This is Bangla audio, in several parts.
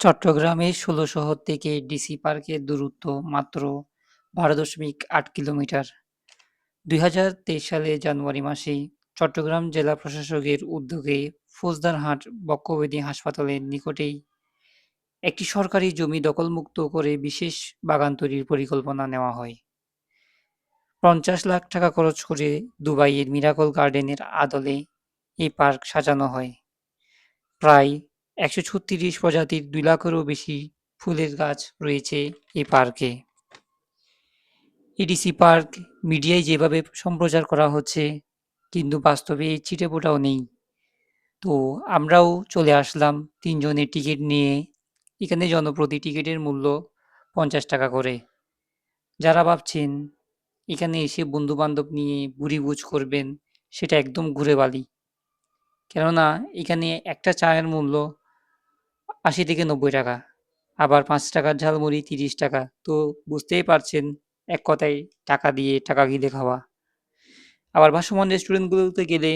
চট্টগ্রামের ষোলো শহর থেকে ডিসি পার্কের দূরত্ব মাত্র বারো দশমিক আট কিলোমিটার। দুই হাজার তেইশ সালে জানুয়ারি মাসে চট্টগ্রাম জেলা প্রশাসকের উদ্যোগে ফৌজদারহাট বক্ষব্যাধি হাসপাতালের নিকটেই একটি সরকারি জমি দখলমুক্ত করে বিশেষ বাগান তৈরির পরিকল্পনা নেওয়া হয়। পঞ্চাশ লাখ টাকা খরচ করে দুবাইয়ের মিরাকল গার্ডেনের আদলে এই পার্ক সাজানো হয়। প্রায় একশো ছত্রিশ প্রজাতির দুই লাখেরও বেশি ফুলের গাছ রয়েছে এই পার্কে। এডিসি পার্ক মিডিয়ায় যেভাবে সম্প্রচার করা হচ্ছে, কিন্তু বাস্তবে এর ছিটেফোঁটাও নেই। তো আমরাও চলে আসলাম তিনজনের টিকিট নিয়ে। এখানে জনপ্রতি টিকিটের মূল্য পঞ্চাশ টাকা করে। যারা ভাবছেন এখানে এসে বন্ধু বান্ধব নিয়ে বুড়িভোজ করবেন, সেটা একদম ঘুরে বালি। কেননা এখানে একটা চায়ের মূল্য আশি থেকে নব্বই টাকা, আবার পাঁচ টাকার ঝালমুড়ি তিরিশ টাকা। তো বুঝতেই পারছেন এক কথায় টাকা দিয়ে টাকা গিলে খাওয়া। আবার ভাসমান রেস্টুরেন্টগুলোতে গেলে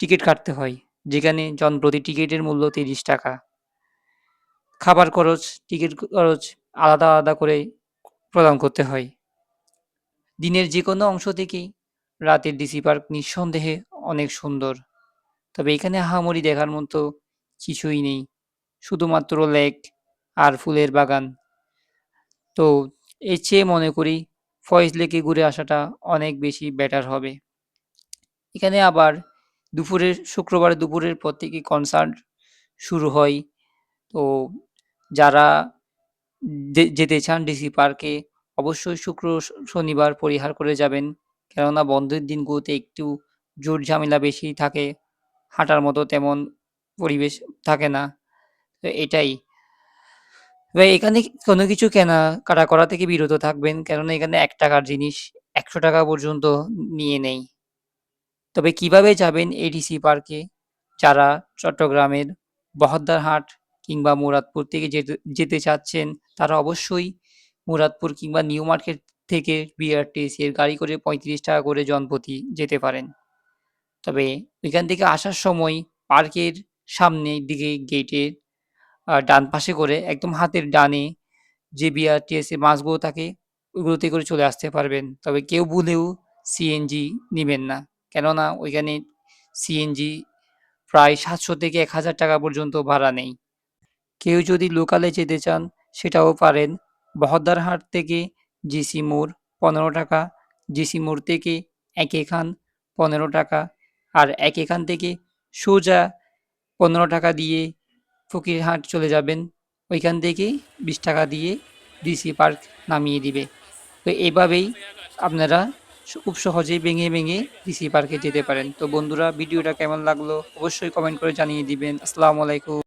টিকিট কাটতে হয়, যেখানে জনপ্রতি টিকিটের মূল্য তিরিশ টাকা। খাবার খরচ, টিকিট খরচ আলাদা আলাদা করে প্রদান করতে হয়। দিনের যে কোনো অংশ থেকেই রাতের ডিসি পার্ক নিঃসন্দেহে অনেক সুন্দর। তবে এখানে আহামরি দেখার মতো কিছুই নেই। শুধুমাত্র লেক আর ফুলের বাগান। তো এর চেয়ে মনে করি ফয়েজ লেকে ঘুরে আসাটা অনেক বেশি বেটার হবে। এখানে আবার দুপুরের, শুক্রবার দুপুরের পর থেকে কনসার্ট শুরু হয়। তো যারা যেতে চান ডিসি পার্কে অবশ্যই শুক্র, শনিবার পরিহার করে যাবেন। কেননা বন্ধের দিনগুলোতে একটু জোর ঝামেলা বেশি থাকে, হাঁটার মতো তেমন পরিবেশ থাকে না। তো এটাই। এবার এখানে কোনো কিছু কেনাকাটা করা থেকে বিরত থাকবেন, কেননা এখানে এক টাকার জিনিস একশো টাকা পর্যন্ত নিয়ে নেই। তবে কীভাবে যাবেন এডিসি পার্কে যারা চট্টগ্রামের বহদ্দারহাট কিংবা মুরাদপুর থেকে যেতে চাচ্ছেন, তারা অবশ্যই মুরাদপুর কিংবা নিউ মার্কেট থেকে বিআরটিসি এর গাড়ি করে পঁয়ত্রিশ টাকা করে জনপ্রতি যেতে পারেন। তবে এখান থেকে আসার সময় পার্কের সামনের দিকে গেটের ডান পাশে করে একদম হাতের ডানে যে বিআরটিএস এর থাকে, ওইগুলোতে করে চলে আসতে পারবেন। তবে কেউ ভুলেও সিএনজি নিবেন না। কেননা ওইখানে সিএনজি প্রায় সাতশো থেকে এক হাজার টাকা পর্যন্ত ভাড়া নেই। কেউ যদি লোকালে যেতে চান, সেটাও পারেন। বহদ্দারহাট থেকে জিসি মোড় পনেরো টাকা, জিসি মোড় থেকে একে খান পনেরো টাকা, আর একে খান থেকে সোজা পনেরো টাকা দিয়ে ফকিরহাট চলে যাবেন। ওইখান থেকে বিশ টাকা দিয়ে ডিসি পার্ক নামিয়ে দিবে। তো এভাবেই আপনারা খুব সহজেই ভেঙে ভেঙে ডিসি পার্কে যেতে পারেন। তো বন্ধুরা, ভিডিওটা কেমন লাগল? অবশ্যই কমেন্ট করে জানিয়ে দিবেন। আসসালামু আলাইকুম।